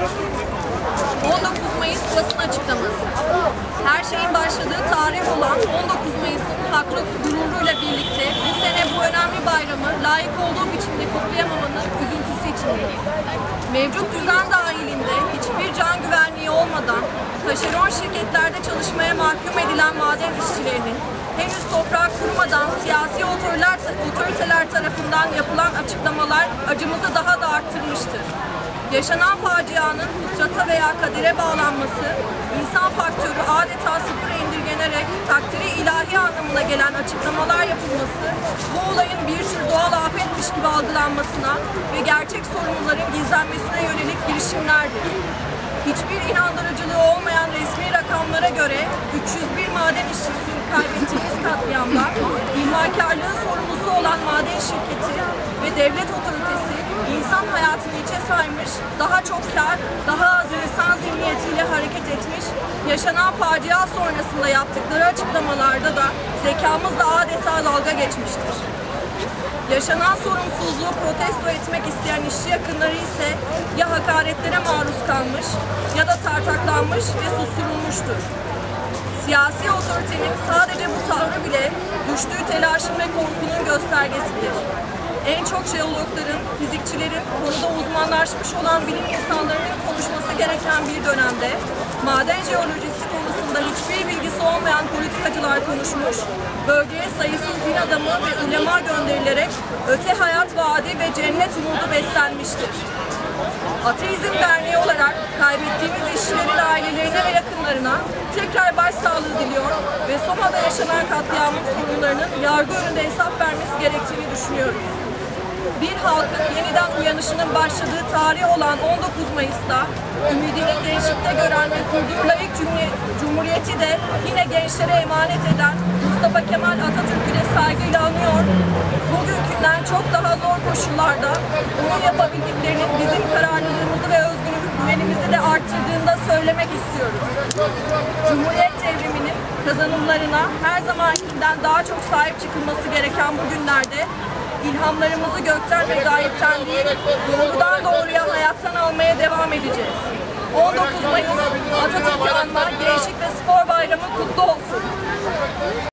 19 Mayıs basın açıklaması. Her şeyin başladığı tarih olan 19 Mayıs'ın haklı gururuyla birlikte bu sene bu önemli bayramı layık olduğu biçimde kutlayamamanın üzüntüsü içindeyiz. Mevcut düzen dahilinde hiçbir can güvenliği olmadan taşeron şirketlerde çalışmaya mahkum edilen maden işçilerinin henüz toprağa kurmadan siyasi otoriteler, otoriteler tarafından yapılan açıklamalar acımızı daha da arttırmıştır. Yaşanan facianın fıtrata veya kadere bağlanması, insan faktörü adeta sıfıra indirgenerek takdiri ilahi anlamına gelen açıklamalar yapılması, bu olayın bir tür doğal afetmiş gibi algılanmasına ve gerçek sorunların gizlenmesine yönelik girişimlerdir. Hiçbir inandırıcılığı olmayan resmi rakamlara göre 301 maden işçisini kaybettiğimiz katliamda ihmalkarlığın sorumlusu olan maden şirketi ve devlet otoritesi insan hayatını içe saymış, daha çok kar, daha az insan zihniyetiyle hareket etmiş, yaşanan facia sonrasında yaptıkları açıklamalarda da zekamızla adeta dalga geçmiştir. Yaşanan sorumsuzluğu protesto etmek isteyen işçi yakınları ise ya hakaretlere maruz kalmış ya da tartaklanmış ve susturulmuştur. Siyasi otoritenin sadece bu tavrı bile düştüğü telaşın ve korkunun göstergesidir. En çok jeologların, fizikçilerin, konuda uzmanlaşmış olan bilim insanlarının konuşması gereken bir dönemde maden jeolojisi konusunda hiçbir bilgisi olmayan politikacılar konuşmuş, bölgeye sayısız din adamı ve ulema gönderilerek öte hayat vaadi ve cennet umudu beslenmiştir. Ateizm Derneği olarak kaybettiğimiz işçilerin ailelerine ve yakınlarına tekrar başsağlığı diliyor ve Soma'da yaşanan katliamın sorunlarının yargı önünde hesap vermesi gerektiğini düşünüyoruz. Bir halkın yeniden uyanışının başladığı tarih olan 19 Mayıs'ta ümidini gençlikte gören ve kurduğu layık cumhuriyet- cumhuriyeti de yine gençlere emanet eden Mustafa Kemal Atatürk'ü de saygıyla anıyor. Bugünkünden çok daha zor koşullarda onun yapabildiklerinin bizim kararlılığımızı ve özgüvenimizi de arttırdığını söylemek istiyoruz. Cumhuriyet devriminin kazanımlarına her zamankinden daha çok sahip çıkılması gereken bu günlerde ilhamlarımızı gökten ve gayipten değil, doğrudan doğruya hayattan almaya devam edeceğiz. 19 Mayıs Atatürk'ü anma Gençlik ve Spor.